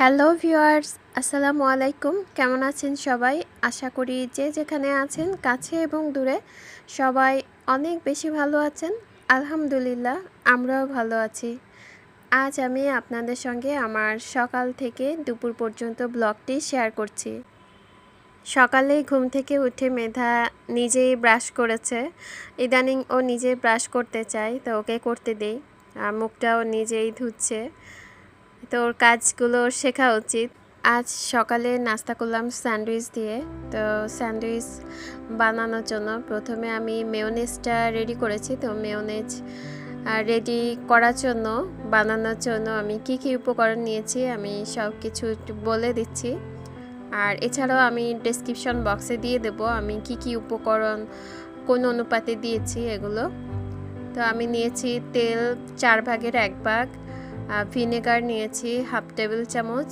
Hello viewers, আসসালামু আলাইকুম। কেমন আছেন সবাই? আশা করি যে যেখানে আছেন, কাছে এবং দূরে সবাই অনেক বেশি ভালো আছেন। আলহামদুলিল্লাহ, আমরাও ভালো আছি। আজ আমি আপনাদের সঙ্গে আমার সকাল থেকে দুপুর পর্যন্ত ব্লগটি শেয়ার করছি। সকালে ঘুম থেকে উঠে মেধা নিজেই ব্রাশ করেছে। ইদানিং ও নিজে ব্রাশ করতে চায় তো ওকে করতে দেই। আর মুখটাও নিজেই ধুচ্ছে। তো ওর কাজগুলো শেখা উচিত। আজ সকালে নাস্তা করলাম স্যান্ডউইচ দিয়ে। তো স্যান্ডউইচ বানানোর জন্য প্রথমে আমি মেয়োনেজটা রেডি করেছি। তো মেয়োনেজ রেডি করার জন্য, বানানোর জন্য আমি কি কি উপকরণ নিয়েছি আমি সব কিছু একটু বলে দিচ্ছি। আর এছাড়াও আমি ডেসক্রিপশন বক্সে দিয়ে দেব আমি কি কি উপকরণ, কোন অনুপাতে দিয়েছি এগুলো। তো আমি নিয়েছি তেল চার ভাগের এক ভাগ ভিনেগার নিয়েছি, হাফ টেবিল চামচ।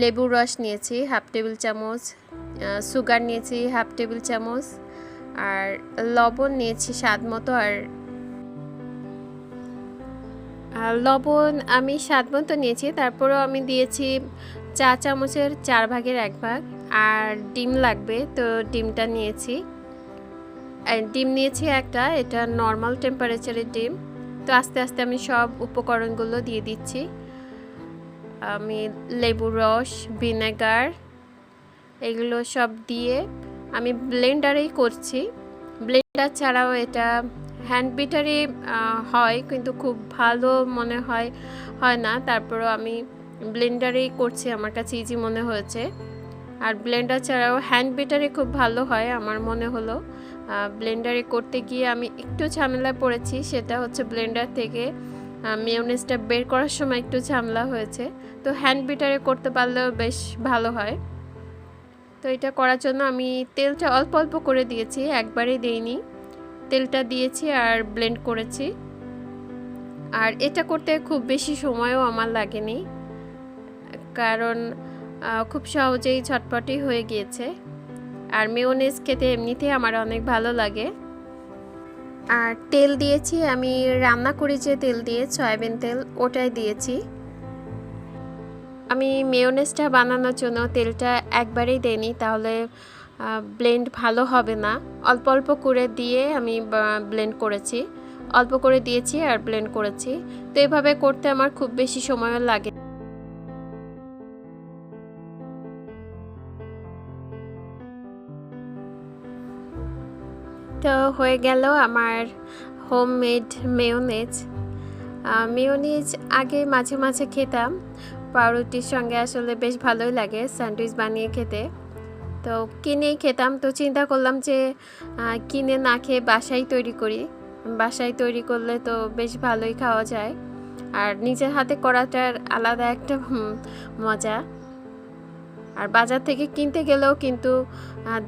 লেবুর রস নিয়েছি, হাফ টেবিল চামচ। সুগার নিয়েছি, হাফ টেবিল চামচ। আর লবণ নিয়েছি স্বাদ মতো আর লবণ আমি স্বাদ মতো নিয়েছি, তারপরেও আমি দিয়েছি চা চামচের চার ভাগের এক ভাগ। আর ডিম লাগবে, তো ডিমটা নিয়েছি। ডিম নিয়েছি একটা, এটা নর্মাল টেম্পারেচারের ডিম। তো আস্তে আস্তে আমি সব উপকরণগুলো দিয়ে দিচ্ছি। আমি লেবু রস, ভিনেগার, এগুলো সব দিয়ে আমি ব্লেন্ডারেই করছি। ব্লেন্ডার ছাড়াও এটা হ্যান্ড বিটারে হয় কিন্তু খুব ভালো মনে হয় হয় না। তারপরও আমি ব্লেন্ডারেই করছি, আমার কাছে ইজি মনে হয়েছে। আর ব্লেন্ডার ছাড়াও হ্যান্ড বিটারে খুব ভালো হয়, আমার মনে হলো। ব্লেন্ডারে করতে গিয়ে আমি একটু ঝামেলায় পড়েছি, সেটা হচ্ছে ব্লেন্ডার থেকে মেয়নেজটা বের করার সময় একটু ঝামেলা হয়েছে। তো হ্যান্ড বিটারে করতে পারলেও বেশ ভালো হয়। তো এটা করার জন্য আমি তেলটা অল্প অল্প করে দিয়েছি একবারে দেইনি। তেলটা দিয়েছি আর ব্লেন্ড করেছি। আর এটা করতে খুব বেশি সময়ও আমার লাগেনি, কারণ খুব সহজেই ঝটপটি হয়ে গিয়েছে। আর মেয়োনেজ খেতে এমনিতেই আমার অনেক ভালো লাগে। আর তেল দিয়েছি, আমি রান্না করি যে তেল দিয়ে, সয়াবিন তেল, ওটাই দিয়েছি। আমি মেয়োনেজটা বানানোর জন্য তেলটা একবারেই দেইনি, তাহলে ব্লেন্ড ভালো হবে না। অল্প অল্প করে দিয়ে আমি ব্লেন্ড করেছি। অল্প করে দিয়েছি আর ব্লেন্ড করেছি। তো এভাবে করতে আমার খুব বেশি সময়ও লাগে। তো হয়ে গেল আমার হোম মেড মেয়োনেজ মেয়োনিজ আগে মাঝে মাঝে খেতাম। পাউরুটির সঙ্গে আসলে বেশ ভালোই লাগে স্যান্ডউইচ বানিয়ে খেতে। তো কিনেই খেতাম। তো চিন্তা করলাম যে কিনে না খেয়ে বাসায় তৈরি করি। বাসায় তৈরি করলে তো বেশ ভালোই খাওয়া যায়। আর নিজের হাতে করাটার আলাদা একটা মজা। আর বাজার থেকে কিনতে গেলেও কিন্তু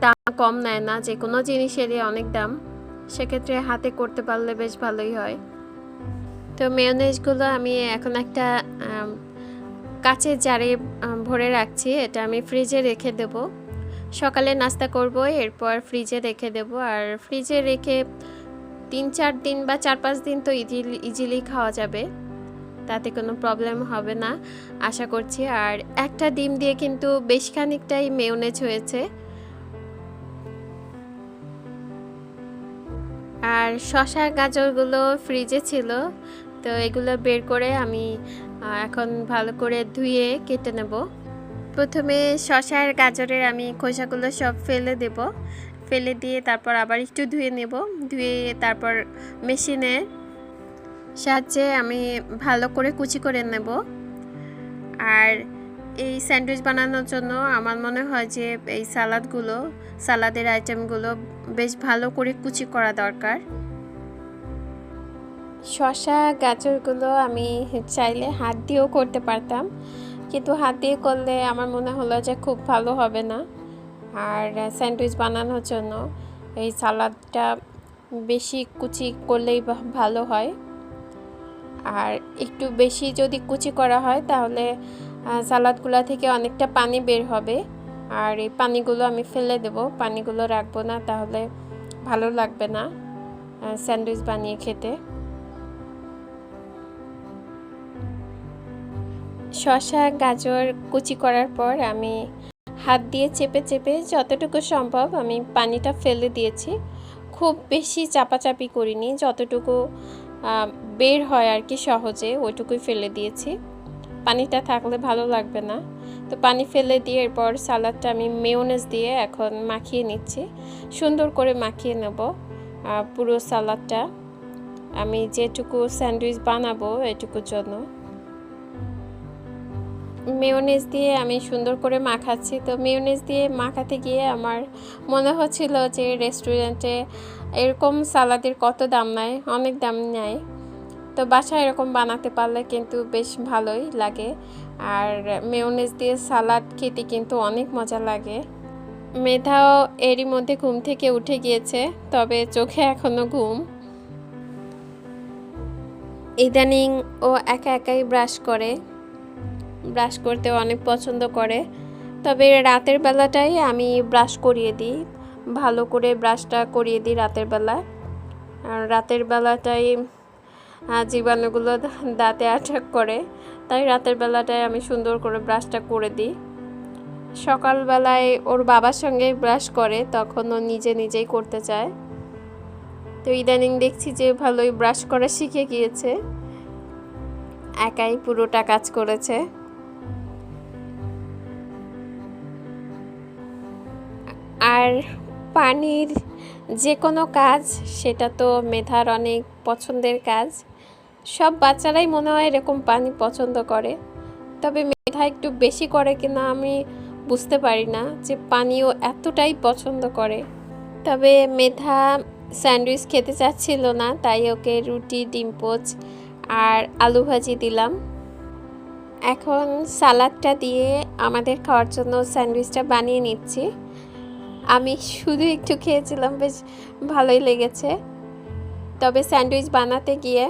দাম কম নেয় না যে কোনো জিনিসেরই অনেক দাম। সেক্ষেত্রে হাতে করতে পারলে বেশ ভালোই হয়। তো মেয়নেজগুলো আমি এখন একটা কাচের জারে ভরে রাখছি। এটা আমি ফ্রিজে রেখে দেব। সকালে নাস্তা করব, এরপর ফ্রিজে রেখে দেব। আর ফ্রিজে রেখে তিন চার দিন বা চার পাঁচ দিন তো ইজিলি ইজিলি খাওয়া যাবে। তাতে কোনো প্রবলেম হবে না, আশা করছি। আর একটা ডিম দিয়ে কিন্তু বেশ খানিকটাই মেয়নেজ হয়েছে। আর শশা গাজরগুলো ফ্রিজে ছিল, তো এগুলো বের করে আমি এখন ভালো করে ধুয়ে কেটে নেব। প্রথমে শশার গাজরের আমি খোসাগুলো সব ফেলে দেব। ফেলে দিয়ে তারপর আবার একটু ধুয়ে নেব। ধুয়ে তারপর মেশিনে সাহায্যে আমি ভালো করে কুচি করে নেব। আর এই স্যান্ডউইচ বানানোর জন্য আমার মনে হয় যে এই সালাদগুলো, সালাদের আইটেমগুলো বেশ ভালো করে কুচি করা দরকার। শশা গাজরগুলো আমি চাইলে হাত দিয়েও করতে পারতাম। কিন্তু হাত দিয়ে করলে আমার মনে হলো যে খুব ভালো হবে না। আর স্যান্ডউইচ বানানোর জন্য এই সালাদটা বেশি কুচি করলেই ভালো হয়। আর একটু বেশি যদি কুচি করা হয়, তাহলে সালাদগুলো থেকে অনেকটা পানি বের হবে। আর এই পানিগুলো আমি ফেলে দেব। পানিগুলো রাখব না, তাহলে ভালো লাগবে না স্যান্ডউইচ বানিয়ে খেতে। শসা, গাজর কুচি করার পর আমি হাত দিয়ে চেপে চেপে যতটুকু সম্ভব আমি পানিটা ফেলে দিয়েছি। খুব বেশি চাপাচাপি করিনি, যতটুকু বের হয় আর কি সহজে, ওইটুকুই ফেলে দিয়েছি। পানিটা থাকলে ভালো লাগবে না। তো পানি ফেলে দিয়ে এরপর সালাদটা আমি মেয়োনেজ দিয়ে এখন মাখিয়ে নিচ্ছি। সুন্দর করে মাখিয়ে নেব পুরো সালাদটা। আমি যেটুকু স্যান্ডউইচ বানাবো এটুকুর জন্য। মেয়োনেজ দিয়ে আমি সুন্দর করে মাখাচ্ছি। তো মেয়োনেজ দিয়ে মাখাতে গিয়ে আমার মনে হচ্ছিল যে রেস্টুরেন্টে এরকম সালাদের কত দাম নেয় অনেক দাম নেয় তো বাসায় এরকম বানাতে পারলে কিন্তু বেশ ভালোই লাগে। আর মেয়োনেজ দিয়ে সালাদ খেতে কিন্তু অনেক মজা লাগে। মেধাও এরই মধ্যে ঘুম থেকে উঠে গিয়েছে, তবে চোখে এখনও ঘুম। ইদানিং ও একা একাই ব্রাশ করে, ব্রাশ করতে অনেক পছন্দ করে। তবে রাতের বেলাটাই আমি ব্রাশ করিয়ে দিই, ভালো করে ব্রাশটা করিয়ে দিই রাতের বেলা। আর রাতের বেলাটাই জীবাণুগুলো দাঁতে অ্যাটাক করে। তাই রাতের বেলাটায় আমি সুন্দর করে ব্রাশটা করে দিই। সকালবেলায় ওর বাবার সঙ্গে ব্রাশ করে, তখন ও নিজে নিজেই করতে চায়। তো ইদানিং দেখছি যে ভালোই ব্রাশ করা শিখে গিয়েছে। একাই পুরোটা কাজ করেছে। আর পানির যে কোনো কাজ, সেটা তো মেধার অনেক পছন্দের কাজ। সব বাচ্চারাই মনে হয় এরকম পানি পছন্দ করে। তবে মেধা একটু বেশি করে কিনা আমি বুঝতে পারি না যে পানিও এতটাই পছন্দ করে। তবে মেধা স্যান্ডউইচ খেতে চাচ্ছিল না, তাই ওকে রুটি, ডিম পোচ আর আলু ভাজি দিলাম। এখন সালাদটা দিয়ে আমাদের খাওয়ার জন্য স্যান্ডউইচটা বানিয়ে নিচ্ছি। আমি শুধু একটু খেয়েছিলাম, বেশ ভালোই লেগেছে। তবে স্যান্ডউইচ বানাতে গিয়ে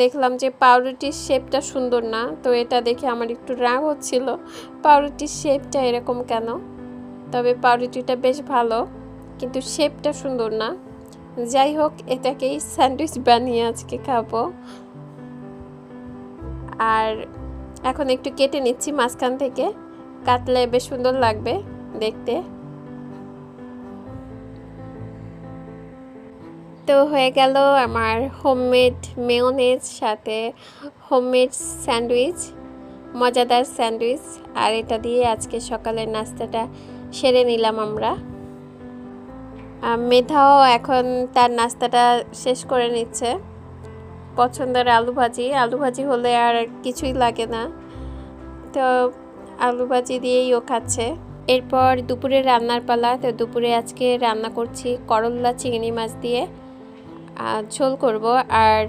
দেখলাম যে পাউরুটির শেপটা সুন্দর না, তো এটা দেখে আমার একটু রাগ হচ্ছিল, পাউরুটির শেপটা এরকম কেন? তবে পাউরুটিটা বেশ ভালো, কিন্তু শেপটা সুন্দর না। যাই হোক, এটাকেই স্যান্ডউইচ বানিয়ে আজকে খাব। আর এখন একটু কেটে নিচ্ছি মাঝখান থেকে, কাটলে বেশ সুন্দর লাগবে দেখতে। তো হয়ে গেল আমার হোমমেড মেয়োনেজ সাথে হোমমেড স্যান্ডউইচ মজাদার স্যান্ডউইচ আর এটা দিয়ে আজকে সকালের নাস্তাটা সেরে নিলাম আমরা। মেধাও এখন তার নাস্তাটা শেষ করে নিচ্ছে। পছন্দের আলু ভাজি আলু ভাজি হলে আর কিছুই লাগে না। তো আলু ভাজি দিয়েই ও খাচ্ছে। এরপর দুপুরে রান্নার পালা, তো দুপুরে আজকে রান্না করছি করল্লা চিংড়ি মাছ দিয়ে। ঝোল করব আর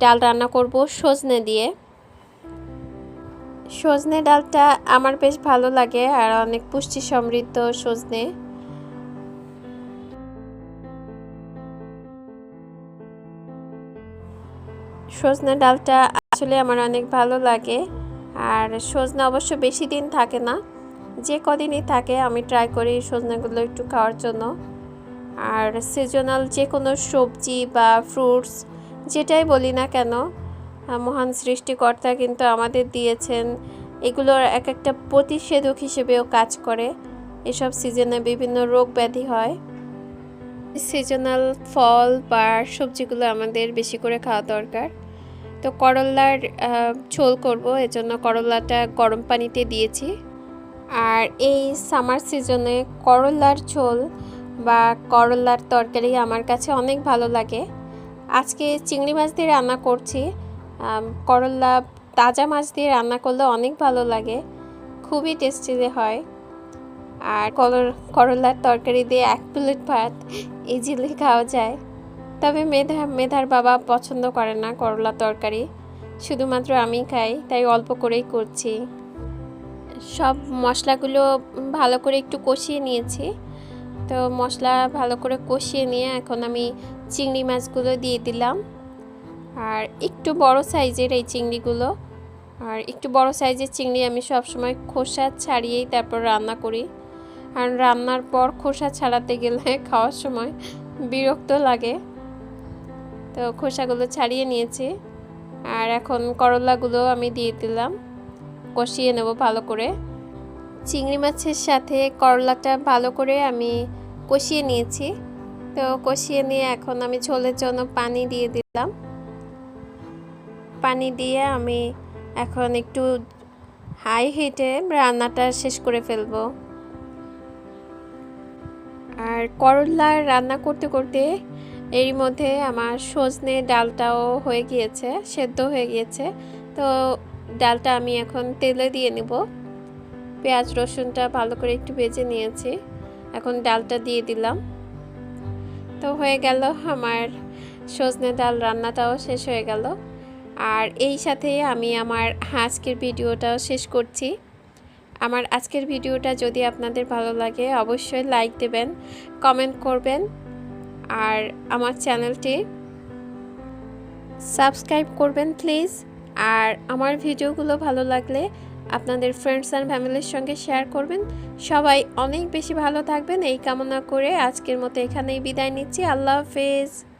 ডাল রান্না করব সজনে দিয়ে। সজনে ডালটা আমার বেশ ভালো লাগে আর অনেক পুষ্টি সমৃদ্ধ সজনে। সজনে ডালটা আসলে আমার অনেক ভালো লাগে আর সজনে অবশ্য বেশি দিন থাকে না, যে কদিনই থাকে আমি ট্রাই করি সজনেগুলো একটু খাওয়ার জন্য। আর সিজনাল যে কোনো সবজি বা ফ্রুটস যেটাই বলি না কেন মহান সৃষ্টিকর্তা কিন্তু আমাদের দিয়েছেন। এগুলোর এক একটা প্রতিষেধক হিসেবেও কাজ করে। এসব সিজনে বিভিন্ন রোগ ব্যাধি হয়। সিজনাল ফল বা সবজিগুলো আমাদের বেশি করে খাওয়া দরকার। তো করল্লার আহ, ঝোল করব এজন্য করল্লাটা গরম পানিতে দিয়েছি। আর এই সামার সিজনে করল্লার ঝোল বা করলার তরকারি আমার কাছে অনেক ভালো লাগে। আজকে চিংড়ি মাছ দিয়ে রান্না করছি। আম, করল্লা তাজা মাছ দিয়ে রান্না করলে অনেক ভালো লাগে। খুবই টেস্টি হয়। আর করল করলার তরকারি দিয়ে এক প্লেট ভাত ইজিলি খাওয়া যায়। তবে মেধা মেধার বাবা পছন্দ করে না করলা তরকারি। শুধুমাত্র আমি খাই তাই অল্প করেই করছি। সব মশলাগুলো ভালো করে একটু কষিয়ে নিয়েছি। তো মশলা ভালো করে কষিয়ে নিয়ে এখন আমি চিংড়ি মাছগুলো দিয়ে দিলাম। আর একটু বড় সাইজের এই চিংড়িগুলো। আর একটু বড় সাইজের চিংড়ি আমি সবসময় খোসা ছাড়িয়েই তারপর রান্না করি। আর রান্নার পর খোসা ছাড়াতে গেলে খাওয়ার সময় বিরক্ত লাগে। তো খোসাগুলো ছাড়িয়ে নিয়েছি। আর এখন করলাগুলো আমি দিয়ে দিলাম। কষিয়ে নেব ভালো করে। চিংড়ি মাছের সাথে করলাটা ভালো করে আমি কষিয়ে নিয়েছি। তো কষিয়ে নিয়ে এখন আমি ঝোলের জন্য পানি দিয়ে দিলাম। পানি দিয়ে আমি এখন একটু হাই হিটে রান্নাটা শেষ করে ফেলব। আর করলা রান্না করতে করতে এরই মধ্যে আমার সজনে ডালটাও হয়ে গিয়েছে, সেদ্ধ হয়ে গিয়েছে। তো ডালটা আমি এখন তেলে দিয়ে নেব। পেঁয়াজ রসুনটা ভালো করে একটু ভেজে নিয়েছি। এখন ডালটা দিয়ে দিলাম। তো হয়ে গেল আমার সজনে ডাল রান্নাটাও শেষ হয়ে গেল। আর এই সাথে আমি আমার আজকের ভিডিওটাও শেষ করছি। আমার আজকের ভিডিওটা যদি আপনাদের ভালো লাগে, অবশ্যই লাইক দেবেন, কমেন্ট করবেন। আর আমার চ্যানেলটি সাবস্ক্রাইব করবেন প্লিজ। আর আমার ভিডিওগুলো ভালো লাগলে আপনাদের ফ্রেন্ডস অ্যান্ড ফ্যামিলির সঙ্গে শেয়ার করবেন। সবাই অনেক বেশি ভালো থাকবেন। এই কামনা করে আজকের মতো এখানেই বিদায় নিচ্ছি। আল্লাহ হাফেজ।